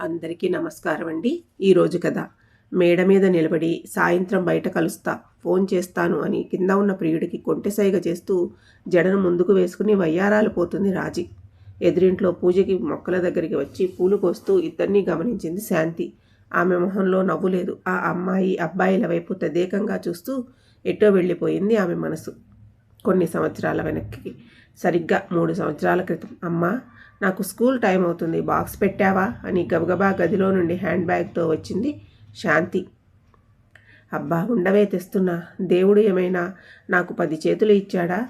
అందరికీ నమస్కారం అండి ఈరోజు కథ. మేడ మీద నిలబడి సాయంత్రం బయట కలుస్తా. ఫోన్ చేస్తాను అని కింద ఉన్న ప్రియుడికి కొంటెసైగ చేస్తూ జడను ముందుకు వేసుకుని వయ్యారాలు పోతుంది రాజీ. ఎదురింట్లో పూజకి మొక్కల దగ్గరికి వచ్చి పూలు కోస్తూ ఇద్దరినీ గమనించింది శాంతి. ఆమె మొహంలో నవ్వు లేదు. ఆ అమ్మాయి అబ్బాయిల వైపు తదేకంగా చూస్తూ ఎటో వెళ్ళిపోయింది ఆమె మనసు. కొన్ని సంవత్సరాల వెనక్కి. సరిగ్గా మూడు సంవత్సరాల క్రితం. అమ్మా నాకు స్కూల్ టైం అవుతుంది బాక్స్ పెట్టావా? అని గబగబా గదిలో నుండి హ్యాండ్ బ్యాగ్తో వచ్చింది శాంతి. అబ్బా ఉండవే తెస్తున్నా. దేవుడు ఏమైనా నాకు పది చేతులు ఇచ్చాడా?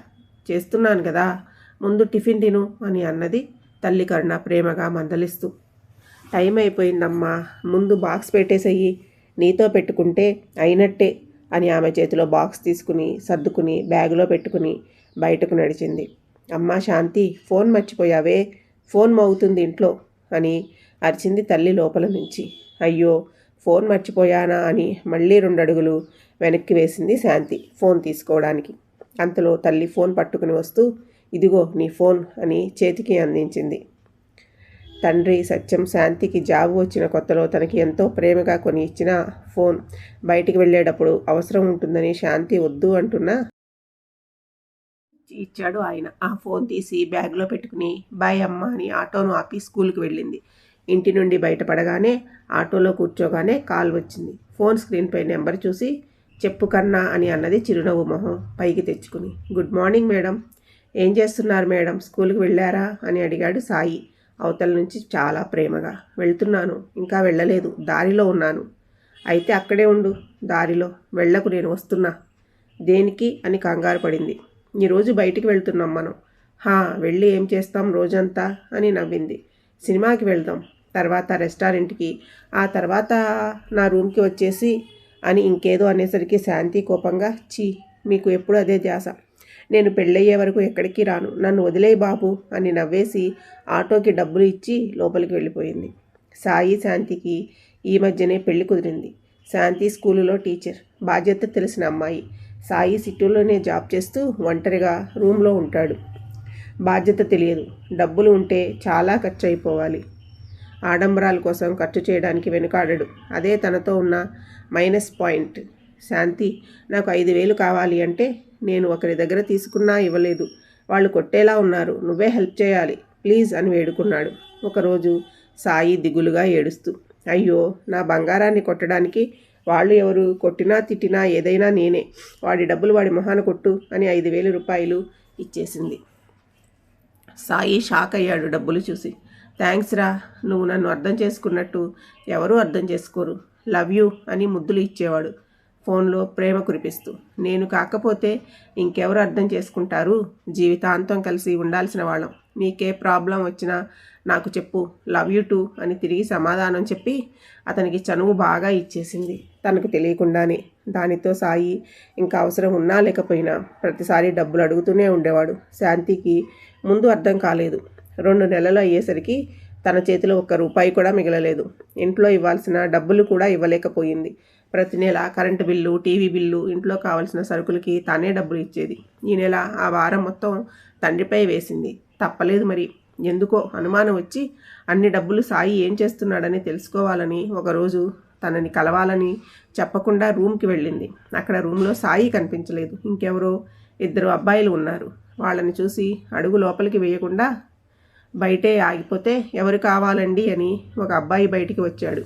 చేస్తున్నాను కదా. ముందు టిఫిన్ తిను అని అన్నది తల్లి కరుణ ప్రేమగా మందలిస్తూ. టైం అయిపోయిందమ్మా. ముందు బాక్స్ పెట్టేసయ్యి నీతో పెట్టుకుంటే అయినట్టే అని ఆమె చేతిలో బాక్స్ తీసుకుని సర్దుకుని బ్యాగులో పెట్టుకుని బయటకు నడిచింది. అమ్మా శాంతి ఫోన్ మర్చిపోయావే? ఫోన్ మోగుతుంది ఇంట్లో అని అరిచింది తల్లి లోపల నుంచి. అయ్యో ఫోన్ మర్చిపోయానా అని మళ్ళీ రెండు అడుగులు వెనక్కి వేసింది శాంతి ఫోన్ తీసుకోవడానికి. అంతలో తల్లి ఫోన్ పట్టుకుని వస్తూ ఇదిగో నీ ఫోన్ అని చేతికి అందించింది. తండ్రి సత్యం శాంతికి జాబు వచ్చిన కొత్తలో తనకి ఎంతో ప్రేమగా కొని ఇచ్చిన ఫోన్ బయటికి వెళ్ళేటప్పుడు అవసరం ఉంటుందని శాంతి వద్దు అంటున్నా ఇచ్చాడు ఆయన. ఆ ఫోన్ తీసి బ్యాగ్లో పెట్టుకుని బాయ్ అమ్మ అని ఆటోను ఆపి స్కూల్కి వెళ్ళింది. ఇంటి నుండి బయటపడగానే ఆటోలో కూర్చోగానే కాల్ వచ్చింది. ఫోన్ స్క్రీన్పై నెంబర్ చూసి చెప్పు కన్నా అని అన్నది చిరునవ్వు మొహం పైకి తెచ్చుకుని. Good morning madam. ఏం చేస్తున్నారు మేడం? స్కూల్కి వెళ్ళారా? అని అడిగాడు సాయి. అవతల నుంచి చాలా ప్రేమగా వెళ్తున్నాను. ఇంకా వెళ్ళలేదు. దారిలో ఉన్నాను. అయితే అక్కడే ఉండు. దారిలో. వెళ్ళకు నేను వస్తున్నా. దేనికి? అని కంగారు పడింది. ఈరోజు బయటికి వెళ్తున్నాం మనం. హా వెళ్ళి ఏం చేస్తాం రోజంతా? అని నవ్వింది. సినిమాకి వెళ్దాం. తర్వాత రెస్టారెంట్కి. ఆ తర్వాత నా రూమ్కి వచ్చేసి అని ఇంకేదో అనేసరికి శాంతి కోపంగా చీ మీకు ఎప్పుడు అదే ధ్యాస. నేను పెళ్ళయ్యే వరకు ఎక్కడికి రాను. నన్ను వదిలేయి బాబు అని నవ్వేసి ఆటోకి డబ్బులు ఇచ్చి లోపలికి వెళ్ళిపోయింది. సాయి శాంతికి ఈ మధ్యనే పెళ్ళి కుదిరింది. శాంతి స్కూలులో టీచర్. బాధ్యత తెలిసిన అమ్మాయి. సాయి సిటీలోనే జాబ్ చేస్తూ ఒంటరిగా రూమ్లో ఉంటాడు. బాధ్యత తెలియదు. డబ్బులు ఉంటే చాలా ఖర్చు అయిపోవాలి ఆడంబరాల కోసం ఖర్చు చేయడానికి వెనుకాడడు. అదే తనతో ఉన్న మైనస్ పాయింట్. శాంతి నాకు ఐదు వేలు కావాలి అంటే నేను ఒకరి దగ్గర తీసుకున్నా ఇవ్వలేదు. వాళ్ళు కొట్టేలా ఉన్నారు. నువ్వే హెల్ప్ చేయాలి. ప్లీజ్ అని వేడుకున్నాడు. ఒకరోజు సాయి దిగులుగా ఏడుస్తూ అయ్యో నా బంగారాన్ని కొట్టడానికి వాళ్ళు ఎవరు కొట్టినా తిట్టినా ఏదైనా నేనే. వాడి డబ్బులు వాడి మొహాన కొట్టు అని ఐదు వేల రూపాయలు ఇచ్చేసింది. సాయి షాక్ అయ్యాడు డబ్బులు చూసి. థ్యాంక్స్ రా నువ్వు నన్ను అర్థం చేసుకున్నట్టు ఎవరూ అర్థం చేసుకోరు. లవ్ యూ అని ముద్దులు ఇచ్చేవాడు. ఫోన్లో ప్రేమ కురిపిస్తూ. నేను కాకపోతే ఇంకెవరు అర్థం చేసుకుంటారు? జీవితాంతం కలిసి ఉండాల్సిన వాళ్ళం. నీకే ప్రాబ్లం వచ్చినా నాకు చెప్పు లవ్ యూ టూ అని తిరిగి సమాధానం చెప్పి అతనికి చనువు బాగా ఇచ్చేసింది. తనకు తెలియకుండానే దానితో సాయి ఇంకా అవసరం ఉన్నా లేకపోయినా ప్రతిసారి డబ్బులు అడుగుతూనే ఉండేవాడు. శాంతికి ముందు అర్థం కాలేదు. రెండు నెలలు అయ్యేసరికి తన చేతిలో ఒక్క రూపాయి కూడా మిగలలేదు. ఇంట్లో ఇవ్వాల్సిన డబ్బులు కూడా ఇవ్వలేకపోయింది. ప్రతి నెల కరెంటు బిల్లు టీవీ బిల్లు ఇంట్లో కావాల్సిన సరుకులకి తానే డబ్బులు ఇచ్చేది. ఈ నెల ఆ వారం మొత్తం తండ్రిపై వేసింది. తప్పలేదు మరి. ఎందుకో అనుమానం వచ్చి అన్ని డబ్బులు సాయి ఏం చేస్తున్నాడని తెలుసుకోవాలని ఒకరోజు తనని కలవాలని చెప్పకుండా రూమ్కి వెళ్ళింది. అక్కడ రూమ్లో సాయి కనిపించలేదు. ఇంకెవరో ఇద్దరు అబ్బాయిలు ఉన్నారు. వాళ్ళని చూసి అడుగు లోపలికి వేయకుండా బయటే ఆగిపోతే ఎవరు కావాలండి అని ఒక అబ్బాయి బయటికి వచ్చాడు.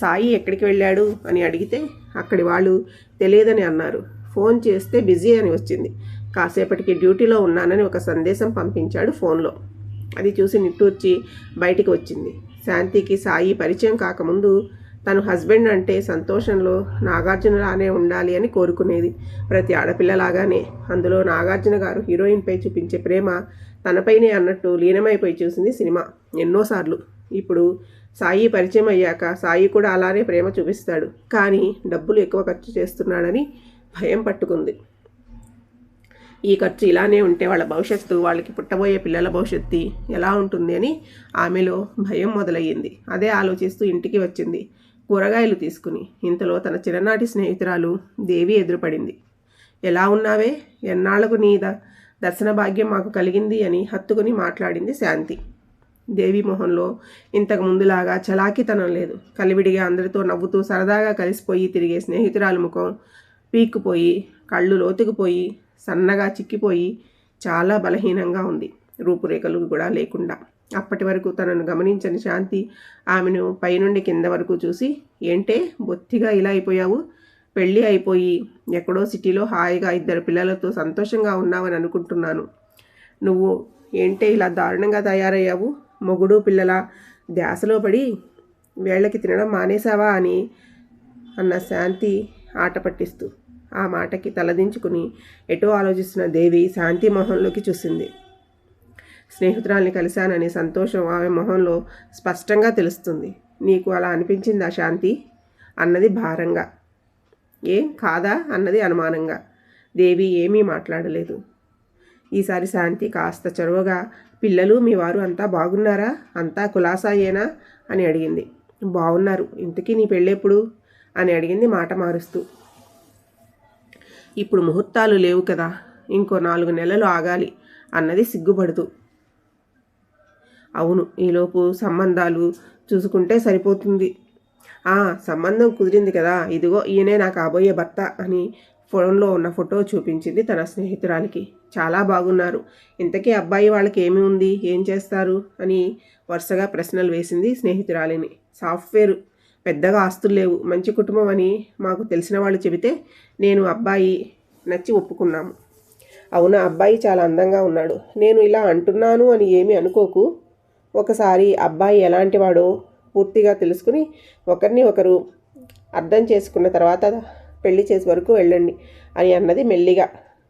సాయి ఎక్కడికి వెళ్ళాడు అని అడిగితే అక్కడి వాళ్ళు తెలియదని అన్నారు. ఫోన్ చేస్తే బిజీ అని వచ్చింది. కాసేపటికి డ్యూటీలో ఉన్నానని ఒక సందేశం పంపించాడు ఫోన్లో. అది చూసి నిట్టూర్చి బయటికి వచ్చింది. శాంతికి సాయి పరిచయం కాకముందు తను హస్బెండ్ అంటే సంతోషంలో నాగార్జునలానే ఉండాలి అని కోరుకునేది. ప్రతి ఆడపిల్లలాగానే. అందులో నాగార్జున గారు హీరోయిన్పై చూపించే ప్రేమ తనపైనే అన్నట్టు లీనమైపోయి చూసింది సినిమా. ఎన్నోసార్లు. ఇప్పుడు సాయి పరిచయం అయ్యాక సాయి కూడా అలానే ప్రేమ చూపిస్తాడు. కానీ డబ్బులు ఎక్కువ ఖర్చు చేస్తున్నాడని భయం పట్టుకుంది. ఈ ఖర్చు ఇలానే ఉంటే వాళ్ళ భవిష్యత్తు వాళ్ళకి పుట్టబోయే పిల్లల భవిష్యత్తు ఎలా ఉంటుంది అని ఆమెలో భయం మొదలయ్యింది. అదే ఆలోచిస్తూ ఇంటికి వచ్చింది. కూరగాయలు తీసుకుని ఇంతలో తన చిన్ననాటి స్నేహితురాలు దేవి ఎదురుపడింది. ఎలా ఉన్నావే? ఎన్నాళ్ళకు నీ దర్శన భాగ్యం మాకు కలిగింది అని హత్తుకుని మాట్లాడింది శాంతి. దేవి మొహంలో ఇంతకు ముందులాగా చలాకితనం లేదు. కలివిడిగా అందరితో నవ్వుతూ సరదాగా కలిసిపోయి తిరిగే స్నేహితురాలు ముఖం పీక్కుపోయి కళ్ళు లోతుకుపోయి సన్నగా చిక్కిపోయి చాలా బలహీనంగా ఉంది. రూపురేఖలు కూడా లేకుండా. అప్పటి వరకు తనను గమనించని శాంతి ఆమెను పైనుండి కింద వరకు చూసి ఏంటే బొత్తిగా ఇలా అయిపోయావు? పెళ్ళి అయిపోయి ఎక్కడో సిటీలో హాయిగా ఇద్దరు పిల్లలతో సంతోషంగా ఉన్నావని అనుకుంటున్నాను. నువ్వు ఏంటే ఇలా దారుణంగా తయారయ్యావు? మొగుడు పిల్లల ధ్యాసలో పడి వేళ్ళకి తినడం మానేశావా? అని అన్న శాంతి ఆట పట్టిస్తూ ఆ మాటకి తలదించుకుని ఎటో ఆలోచిస్తున్న దేవి శాంతి మొహంలోకి చూసింది. స్నేహితురాల్ని కలిశానని సంతోషం ఆమె మొహంలో స్పష్టంగా తెలుస్తుంది. నీకు అలా అనిపించిందా శాంతి? అన్నది భారంగా. ఏం కాదా? అన్నది అనుమానంగా. దేవి ఏమీ మాట్లాడలేదు. ఈసారి శాంతి కాస్త చొరవగా పిల్లలు మీ వారు అంతా బాగున్నారా? అంతా కులాసాయేనా? అని అడిగింది. బాగున్నారు ఇంతకీ నీ పెళ్ళెప్పుడు? అని అడిగింది మాట మారుస్తూ. ఇప్పుడు ముహూర్తాలు లేవు కదా. ఇంకో నాలుగు నెలలు ఆగాలి అన్నది సిగ్గుపడుతూ. అవును ఈలోపు సంబంధాలు చూసుకుంటే సరిపోతుంది. ఆ సంబంధం కుదిరింది కదా ఇదిగో ఈయనే నాకు కాబోయే భర్త అని ఫోన్లో ఉన్న ఫోటో చూపించింది తన స్నేహితురాలికి. చాలా బాగున్నారు. ఇంతకీ అబ్బాయి వాళ్ళకి ఏమి ఉంది? ఏం చేస్తారు? అని వరుసగా ప్రశ్నలు వేసింది స్నేహితురాలిని. సాఫ్ట్వేర్ పెద్దగా ఆస్తులు లేవు మంచి కుటుంబం అని మాకు తెలిసిన వాళ్ళు చెబితే నేను అబ్బాయి నచ్చి ఒప్పుకున్నాము. అవునా అబ్బాయి చాలా అందంగా ఉన్నాడు. నేను ఇలా అంటున్నాను అని ఏమీ అనుకోకు. ఒకసారి అబ్బాయి ఎలాంటి వాడో పూర్తిగా తెలుసుకుని ఒకరిని ఒకరు అర్థం చేసుకున్న తర్వాత పెళ్ళి చేసే వరకు వెళ్ళండి అని అన్నది మెల్లిగా.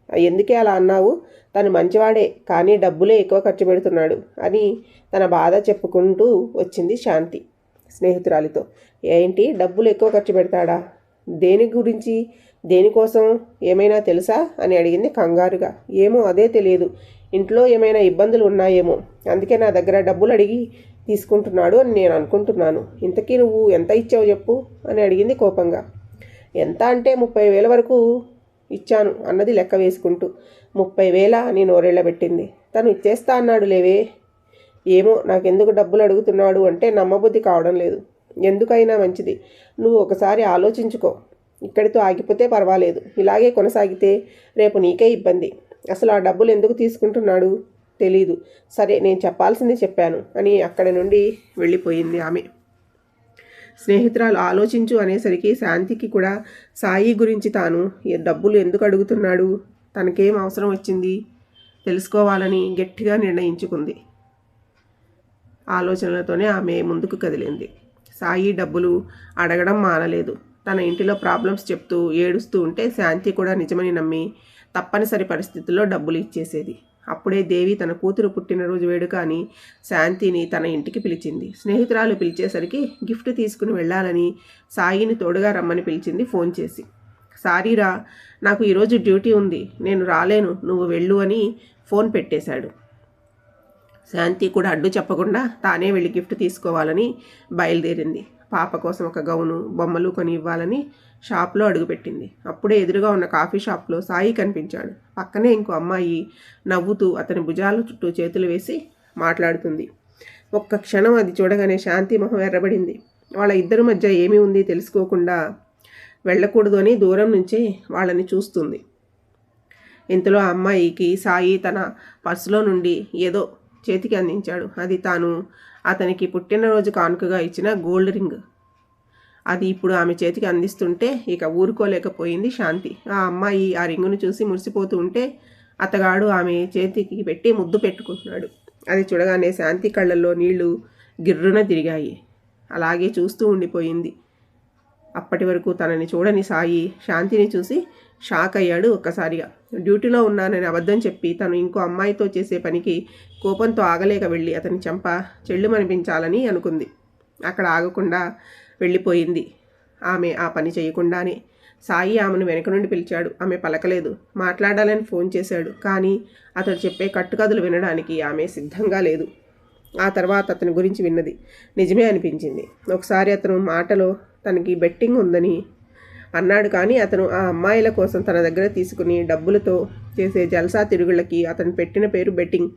ఎందుకే అలా అన్నావు? తను మంచివాడే కానీ డబ్బులే ఎక్కువ ఖర్చు పెడుతున్నాడు అని తన బాధ చెప్పుకుంటూ వచ్చింది శాంతి స్నేహితురాలితో. ఏంటి? డబ్బులు ఎక్కువ ఖర్చు పెడతాడా? దేని గురించి దేనికోసం? ఏమైనా తెలుసా? అని అడిగింది కంగారుగా. ఏమో అదే తెలియదు. ఇంట్లో ఏమైనా ఇబ్బందులు ఉన్నాయేమో. అందుకే నా దగ్గర డబ్బులు అడిగి తీసుకుంటున్నాడు అని నేను అనుకుంటున్నాను. ఇంతకీ నువ్వు ఎంత ఇచ్చావు చెప్పు అని అడిగింది కోపంగా. ఎంత అంటే ముప్పై వేల వరకు ఇచ్చాను అన్నది లెక్క వేసుకుంటూ. ముప్పై వేల అని నోరెళ్ళబెట్టింది తను ఇచ్చేస్తా అన్నాడు లేవే. ఏమో నాకెందుకు డబ్బులు అడుగుతున్నాడు అంటే నమ్మబుద్ధి కావడం లేదు. ఎందుకైనా మంచిది. నువ్వు ఒకసారి ఆలోచించుకో. ఇక్కడితో ఆగిపోతే పర్వాలేదు. ఇలాగే కొనసాగితే రేపు నీకే ఇబ్బంది. అసలు ఆ డబ్బులు ఎందుకు తీసుకుంటున్నాడు తెలీదు. సరే నేను చెప్పాల్సింది చెప్పాను అని అక్కడి నుండి వెళ్ళిపోయింది ఆమె. స్నేహితురాలు ఆలోచించు అనేసరికి శాంతికి కూడా సాయి గురించి తాను డబ్బులు ఎందుకు అడుగుతున్నాడు? తనకేం అవసరం వచ్చింది? తెలుసుకోవాలని గట్టిగా నిర్ణయించుకుంది. ఆలోచనలతోనే ఆమె ముందుకు కదిలింది. సాయి డబ్బులు అడగడం మానలేదు. తన ఇంటిలో ప్రాబ్లమ్స్ చెప్తూ ఏడుస్తూ ఉంటే శాంతి కూడా నిజమని నమ్మి తప్పనిసరి పరిస్థితుల్లో డబ్బులు ఇచ్చేసేది. అప్పుడే దేవి తన కూతురు పుట్టినరోజు వేడుక అని శాంతిని తన ఇంటికి పిలిచింది. స్నేహితురాలు పిలిచేసరికి గిఫ్ట్ తీసుకుని వెళ్ళాలని సాయిని తోడుగా రమ్మని పిలిచింది ఫోన్ చేసి. సారీరా నాకు ఈరోజు డ్యూటీ ఉంది. నేను రాలేను. నువ్వు వెళ్ళు అని ఫోన్ పెట్టేశాడు. శాంతి కూడా అడ్డు చెప్పకుండా తానే వెళ్ళి గిఫ్ట్ తీసుకోవాలని బయలుదేరింది. పాప కోసం ఒక గౌను బొమ్మలు కొని ఇవ్వాలని షాప్లో అడుగుపెట్టింది. అప్పుడే ఎదురుగా ఉన్న కాఫీ షాప్లో సాయి కనిపించాడు. పక్కనే ఇంకో అమ్మాయి నవ్వుతూ అతని భుజాల చుట్టూ చేతులు వేసి మాట్లాడుతుంది. ఒక్క క్షణం అది చూడగానే శాంతి మొహం ఎర్రబడింది. వాళ్ళ ఇద్దరి మధ్య ఏమి ఉంది తెలుసుకోకుండా వెళ్ళకూడదు అని దూరం నుంచి వాళ్ళని చూస్తుంది. ఇంతలో ఆ అమ్మాయికి సాయి తన పర్సులో నుండి ఏదో చేతికి అందించాడు. అది తాను అతనికి పుట్టినరోజు కానుకగా ఇచ్చిన గోల్డ్ రింగ్. అది ఇప్పుడు ఆమె చేతికి అందిస్తుంటే ఇక ఊరుకోలేకపోయింది శాంతి. ఆ అమ్మాయి ఆ రింగును చూసి మురిసిపోతూ ఉంటే అతగాడు ఆమె చేతికి పెట్టి ముద్దు పెట్టుకుంటున్నాడు. అది చూడగానే శాంతి కళ్ళల్లో నీళ్ళు గిర్రున తిరిగాయి. అలాగే చూస్తూ ఉండిపోయింది. అప్పటి వరకు తనని చూడని సాయి శాంతిని చూసి షాక్ అయ్యాడు ఒక్కసారిగా. డ్యూటీలో ఉన్నానని అబద్ధం చెప్పి తను ఇంకో అమ్మాయితో చేసే పనికి కోపంతో ఆగలేక వెళ్ళి అతని చెంప చెల్లుమనిపించాలని అనుకుంది. అక్కడ ఆగకుండా వెళ్ళిపోయింది. ఆమె ఆ పని చేయకుండానే సాయి ఆమెను వెనక నుండి పిలిచాడు. ఆమె పలకలేదు. మాట్లాడాలని ఫోన్ చేశాడు. కానీ అతడు చెప్పే కట్టుకథలు వినడానికి ఆమె సిద్ధంగా లేదు. ఆ తర్వాత అతని గురించి విన్నది నిజమే అనిపించింది. ఒకసారి అతను మాటలో తనకి బెట్టింగ్ ఉందని అన్నాడు కానీ అతను ఆ అమ్మాయిల కోసం తన దగ్గర తీసుకుని డబ్బులతో చేసే జల్సా తిరుగుళ్ళకి అతను పెట్టిన పేరు బెట్టింగ్.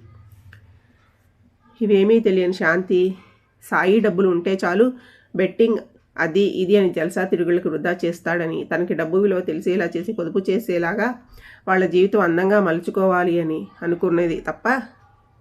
ఇవేమీ తెలియని శాంతి సాయి డబ్బులు ఉంటే చాలు బెట్టింగ్ అది ఇది అని జలసా తిరుగులకు వృధా చేస్తాడని తనకి డబ్బు విలువ తెలిసేలా చేసి పొదుపు చేసేలాగా వాళ్ళ జీవితం అందంగా మలుచుకోవాలి అని అనుకున్నది తప్ప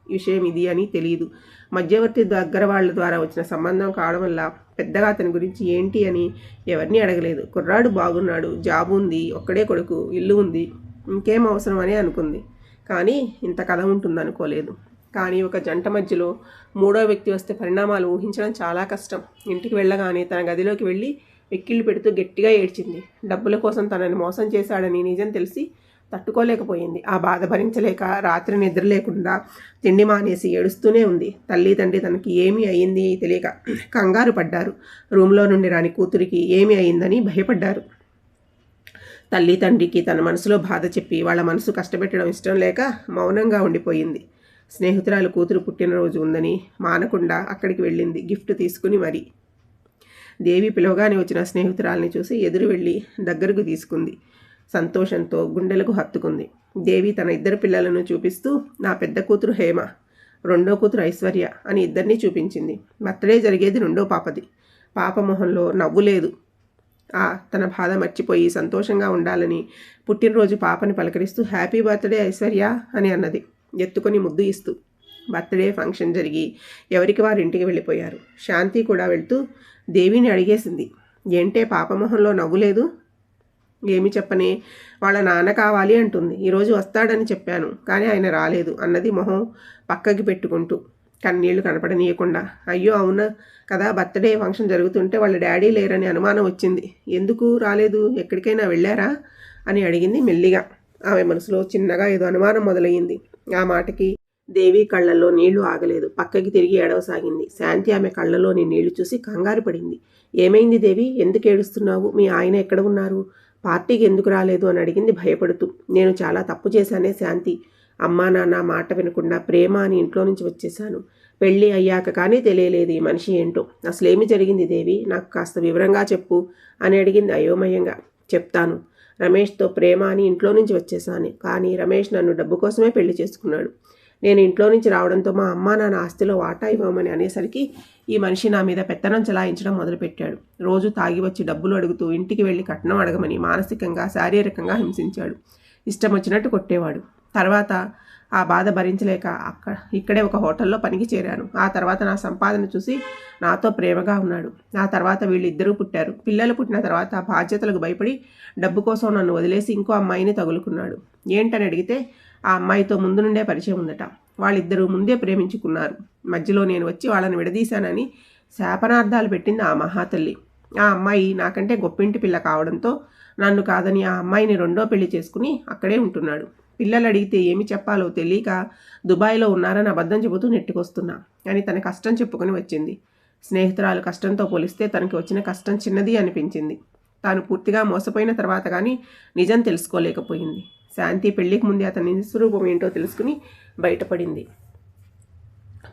విషయం ఇది అని తెలియదు మధ్యవర్తి దగ్గర వాళ్ళ ద్వారా వచ్చిన సంబంధం కావడం వల్ల పెద్దగా అతని గురించి ఏంటి అని ఎవరిని అడగలేదు. కుర్రాడు బాగున్నాడు జాబ్ ఉంది ఒక్కడే కొడుకు ఇల్లు ఉంది ఇంకేం అవసరం అని అనుకుంది. కానీ ఇంత కథ ఉంటుంది అనుకోలేదు కానీ ఒక జంట మధ్యలో మూడో వ్యక్తి వస్తే పరిణామాలు ఊహించడం చాలా కష్టం. ఇంటికి వెళ్ళగానే తన గదిలోకి వెళ్ళి వెక్కిళ్ళు పెడుతూ గట్టిగా ఏడ్చింది. డబ్బుల కోసం తనని మోసం చేశాడని నిజం తెలిసి తట్టుకోలేకపోయింది. ఆ బాధ భరించలేక రాత్రి నిద్ర లేకుండా తిండి మానేసి ఏడుస్తూనే ఉంది. తల్లి తండ్రి తనకి ఏమి అయింది తెలియక కంగారు పడ్డారు. రూమ్లో నుండి రాని కూతురికి ఏమి అయిందని భయపడ్డారు. తల్లి తండ్రికి తన మనసులో బాధ చెప్పి వాళ్ళ మనసు కష్టపెట్టడం ఇష్టం లేక మౌనంగా ఉండిపోయింది. స్నేహితురాలు కూతురు పుట్టినరోజు ఉందని మానకుండా అక్కడికి వెళ్ళింది. గిఫ్ట్ తీసుకుని మరి. దేవి పిలవగానే వచ్చిన స్నేహితురాల్ని చూసి ఎదురు వెళ్ళి దగ్గరకు తీసుకుంది. సంతోషంతో గుండెలకు హత్తుకుంది. దేవి తన ఇద్దరు పిల్లలను చూపిస్తూ నా పెద్ద కూతురు హేమ రెండో కూతురు ఐశ్వర్య అని ఇద్దరినీ చూపించింది. బర్త్డే జరిగేది రెండో పాపది. పాప మొహంలో నవ్వు లేదు. ఆ తన బాధ మర్చిపోయి సంతోషంగా ఉండాలని పుట్టినరోజు పాపని పలకరిస్తూ హ్యాపీ బర్త్డే ఐశ్వర్య అని అన్నది. ఎత్తుకొని ముద్దు ఇస్తూ బర్త్డే ఫంక్షన్ జరిగి ఎవరికి వారి ఇంటికి వెళ్ళిపోయారు. శాంతి కూడా వెళ్తూ దేవిని అడిగేసింది ఏంటే పాపమొహంలో నవ్వులేదు ఏమి చెప్పనే? వాళ్ళ నాన్న కావాలి అంటుంది. ఈరోజు వస్తాడని చెప్పాను కానీ ఆయన రాలేదు అన్నది మొహం పక్కకి పెట్టుకుంటూ కన్నీళ్ళు కనపడనీయకుండా అయ్యో అవునా? కదా బర్త్డే ఫంక్షన్ జరుగుతుంటే వాళ్ళ డాడీ లేరని అనుమానం వచ్చింది. ఎందుకు రాలేదు? ఎక్కడికైనా వెళ్ళారా? అని అడిగింది మెల్లిగా. ఆమె మనసులో చిన్నగా ఏదో అనుమానం మొదలయ్యింది. ఆ మాటకి దేవి కళ్ళల్లో నీళ్ళు ఆగలేదు. పక్కకి తిరిగి ఏడవసాగింది. శాంతి ఆమె కళ్ళలోని నీళ్ళు చూసి కంగారు పడింది. ఏమైంది దేవి? ఎందుకు ఏడుస్తున్నావు? మీ ఆయన ఎక్కడ ఉన్నారు? పార్టీకి ఎందుకు రాలేదు అని అడిగింది భయపడుతూ. నేను చాలా తప్పు చేశానే శాంతి. అమ్మా నాన్న మాట వినకుండా ప్రేమ అని ఇంట్లో నుంచి వచ్చేశాను. పెళ్ళి అయ్యాక కానీ తెలియలేదు ఈ మనిషి ఏంటో. అసలేమి జరిగింది దేవి? నాకు కాస్త వివరంగా చెప్పు అని అడిగింది అయోమయంగా. చెప్తాను. రమేష్తో ప్రేమ అని ఇంట్లో నుంచి వచ్చేసాను. కానీ రమేష్ నన్ను డబ్బు కోసమే పెళ్ళి చేసుకున్నాడు. నేను ఇంట్లో నుంచి రావడంతో మా అమ్మ నాన్న ఆస్తిలో వాటా ఇవ్వమని అనేసరికి ఈ మనిషి నా మీద పెత్తనం చలాయించడం మొదలుపెట్టాడు. రోజు తాగి వచ్చి డబ్బులు అడుగుతూ ఇంటికి వెళ్ళి కట్నం అడగమని మానసికంగా శారీరకంగా హింసించాడు. ఇష్టం వచ్చినట్టు కొట్టేవాడు. తర్వాత ఆ బాధ భరించలేక అక్కడ ఇక్కడే ఒక హోటల్లో పనికి చేరాను. ఆ తర్వాత నా సంపాదన చూసి నాతో ప్రేమగా ఉన్నాడు. ఆ తర్వాత వీళ్ళిద్దరూ పుట్టారు. పిల్లలు పుట్టిన తర్వాత బాధ్యతలకు భయపడి డబ్బు కోసం నన్ను వదిలేసి ఇంకో అమ్మాయిని తగులుకున్నాడు. ఏంటని అడిగితే ఆ అమ్మాయితో ముందు నుండే పరిచయం ఉందట. వాళ్ళిద్దరూ ముందే ప్రేమించుకున్నారు. మధ్యలో నేను వచ్చి వాళ్ళని విడదీశానని శాపనార్థాలు పెట్టింది ఆ మహాతల్లి. ఆ అమ్మాయి నాకంటే గొప్పింటి పిల్ల కావడంతో నన్ను కాదని ఆ అమ్మాయిని రెండో పెళ్ళి చేసుకుని అక్కడే ఉంటున్నాడు. పిల్లలు అడిగితే ఏమి చెప్పాలో తెలియక దుబాయ్లో ఉన్నారని అబద్ధం చెబుతూ నెట్టుకొస్తున్నా. అని తన కష్టం చెప్పుకొని వచ్చింది. స్నేహితురాలు కష్టంతో పోలిస్తే తనకి వచ్చిన కష్టం చిన్నది అనిపించింది. తాను పూర్తిగా మోసపోయిన తర్వాత కానీ నిజం తెలుసుకోలేకపోయింది. శాంతి పెళ్ళికి ముందే అతని స్వరూపం ఏంటో తెలుసుకుని బయటపడింది.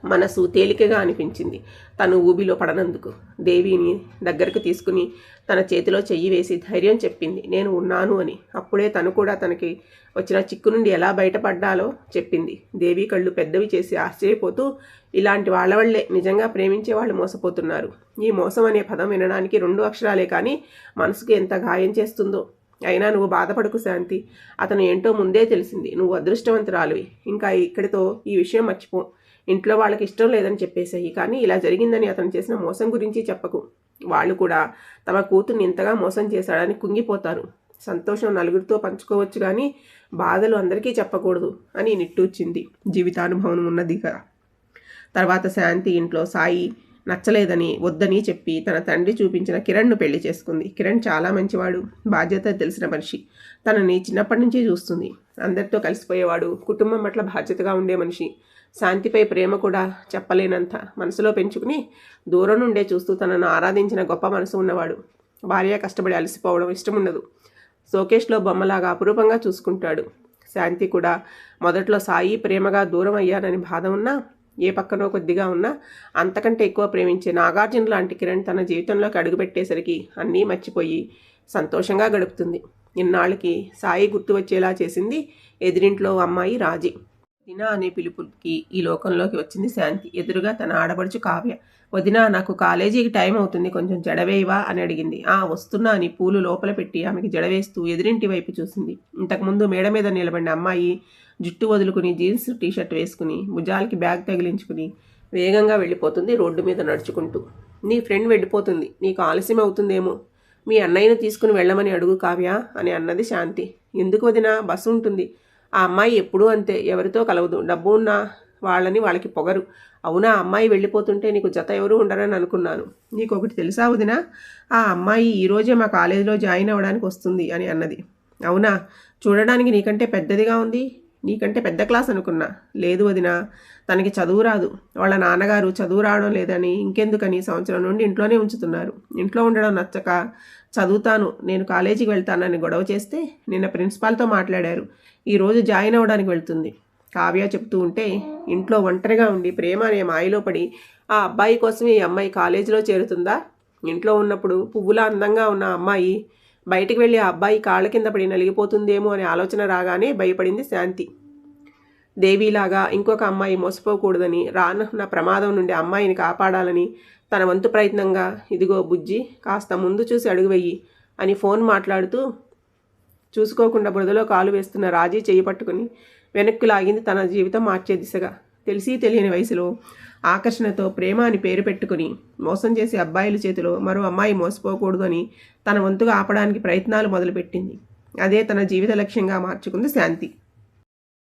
మనసు తేలికగా అనిపించింది. తను ఊబిలో పడనందుకు. దేవిని దగ్గరకు తీసుకుని తన చేతిలో చెయ్యి వేసి ధైర్యం చెప్పింది. నేను ఉన్నాను అని. అప్పుడే తను కూడా తనకి వచ్చిన చిక్కు నుండి ఎలా బయటపడ్డాలో చెప్పింది. దేవి కళ్ళు పెద్దవి చేసి ఆశ్చర్యపోతూ ఇలాంటి వాళ్ళ వల్లే నిజంగా ప్రేమించే వాళ్ళు మోసపోతున్నారు. ఈ మోసం అనే పదం వినడానికి రెండు అక్షరాలే కానీ మనసుకు ఎంత గాయం చేస్తుందో. అయినా నువ్వు బాధపడకు శాంతి. అతను ఏంటో ముందే తెలిసింది. నువ్వు అదృష్టవంతురాలివి. ఇంకా ఇక్కడితో ఈ విషయం మర్చిపో. ఇంట్లో వాళ్ళకి ఇష్టం లేదని చెప్పేసాయి. కానీ ఇలా జరిగిందని అతను చేసిన మోసం గురించి చెప్పకు. వాళ్ళు కూడా తమ కూతుర్ని ఇంతగా మోసం చేశాడని కుంగిపోతారు. సంతోషం నలుగురితో పంచుకోవచ్చు కానీ బాధలు అందరికీ చెప్పకూడదు అని నిట్టూర్చింది జీవితానుభవం ఉన్నది కదా తర్వాత శాంతి ఇంట్లో సాయి నచ్చలేదని వద్దని చెప్పి తన తండ్రి చూపించిన కిరణ్ను పెళ్ళి చేసుకుంది. కిరణ్ చాలా మంచివాడు బాధ్యత తెలిసిన మనిషి. తనని చిన్నప్పటి నుంచి చూస్తుంది. అందరితో కలిసిపోయేవాడు కుటుంబం పట్ల బాధ్యతగా ఉండే మనిషి. శాంతిపై ప్రేమ కూడా చెప్పలేనంత మనసులో పెంచుకుని దూరం నుండే చూస్తూ తనను ఆరాధించిన గొప్ప మనసు ఉన్నవాడు. భార్య కష్టపడి అలసిపోవడం ఇష్టం ఉండదు సోకేష్లో బొమ్మలాగా అపురూపంగా చూసుకుంటాడు. శాంతి కూడా మొదట్లో సాయి ప్రేమగా దూరం అయ్యానని బాధ ఉన్నా ఏ పక్కనో కొద్దిగా ఉన్నా అంతకంటే ఎక్కువ ప్రేమించే నాగార్జున లాంటి కిరణ్ తన జీవితంలోకి అడుగుపెట్టేసరికి అన్నీ మర్చిపోయి సంతోషంగా గడుపుతుంది. ఇన్నాళ్ళకి సాయి గుర్తు వచ్చేలా చేసింది ఎదిరింట్లో అమ్మాయి రాజీ. వదిన అనే పిలుపుకి ఈ లోకంలోకి వచ్చింది శాంతి. ఎదురుగా తన ఆడపడుచు కావ్య వదినా నాకు కాలేజీకి టైం అవుతుంది కొంచెం జడవేయవా? అని అడిగింది. ఆ వస్తున్నా అని పూలు లోపల పెట్టి ఆమెకి జడవేస్తూ ఎదురింటి వైపు చూసింది. ఇంతకుముందు మేడ మీద నిలబడిన అమ్మాయి జుట్టు వదులుకుని జీన్స్ టీషర్ట్ వేసుకుని భుజాలకి బ్యాగ్ తగిలించుకుని వేగంగా వెళ్ళిపోతుంది రోడ్డు మీద నడుచుకుంటూ. నీ ఫ్రెండ్ వెళ్ళిపోతుంది నీకు ఆలస్యం అవుతుందేమో? మీ అన్నయ్యను తీసుకుని వెళ్ళమని అడుగు కావ్య అని అన్నది శాంతి. ఎందుకు వదినా? బస్సు ఉంటుంది ఆ అమ్మాయి ఎప్పుడూ అంతే ఎవరితో కలవదు. డబ్బు ఉన్న వాళ్ళని వాళ్ళకి పొగరు. అవునా అమ్మాయి వెళ్ళిపోతుంటే నీకు జత ఎవరు ఉండరని అనుకున్నాను. నీకు ఒకటి తెలుసా వదినా? ఆ అమ్మాయి ఈరోజే మా కాలేజీలో జాయిన్ అవ్వడానికి వస్తుంది అని అన్నది. అవునా చూడడానికి నీకంటే పెద్దదిగా ఉంది? నీకంటే పెద్ద క్లాస్ అనుకున్నా. లేదు వదిన తనకి చదువు రాదు. వాళ్ళ నాన్నగారు చదువు రావడం లేదని ఇంకెందుకని సంవత్సరం నుండి ఇంట్లోనే ఉంచుతున్నారు. ఇంట్లో ఉండడం నచ్చక చదువుతాను. నేను కాలేజీకి వెళ్తానని గొడవ చేస్తే నిన్న ప్రిన్సిపాల్తో మాట్లాడారు. ఈరోజు జాయిన్ అవ్వడానికి వెళ్తుంది. కావ్య చెప్తూ ఉంటే ఇంట్లో ఒంటరిగా ఉండి ప్రేమ అనే మాయలో పడి ఆ అబ్బాయి కోసం ఈ అమ్మాయి కాలేజీలో చేరుతుందా? ఇంట్లో ఉన్నప్పుడు పువ్వులా అందంగా ఉన్న అమ్మాయి బయటికి వెళ్ళి ఆ అబ్బాయి కాళ్ళ కింద పడి నలిగిపోతుందేమో అనే ఆలోచన రాగానే భయపడింది శాంతి. దేవిలాగా ఇంకొక అమ్మాయి మోసపోకూడదని రానున్న ప్రమాదం నుండి అమ్మాయిని కాపాడాలని తన వంతు ప్రయత్నంగా ఇదిగో బుజ్జి కాస్త ముందు చూసి అడుగు వెయ్యి అని ఫోన్ మాట్లాడుతూ చూసుకోకుండా బురదలో కాలు వేస్తున్న రాజీ చేయి పట్టుకుని వెనక్కి లాగింది తన జీవితం మార్చే దిశగా. తెలిసి తెలియని వయసులో ఆకర్షణతో ప్రేమ అని పేరు పెట్టుకుని మోసం చేసే అబ్బాయిల చేతిలో మరో అమ్మాయి మోసపోకూడదు అని తన వంతుగా ఆపడానికి ప్రయత్నాలు మొదలుపెట్టింది. అదే తన జీవిత లక్ష్యంగా మార్చుకుంది శాంతి.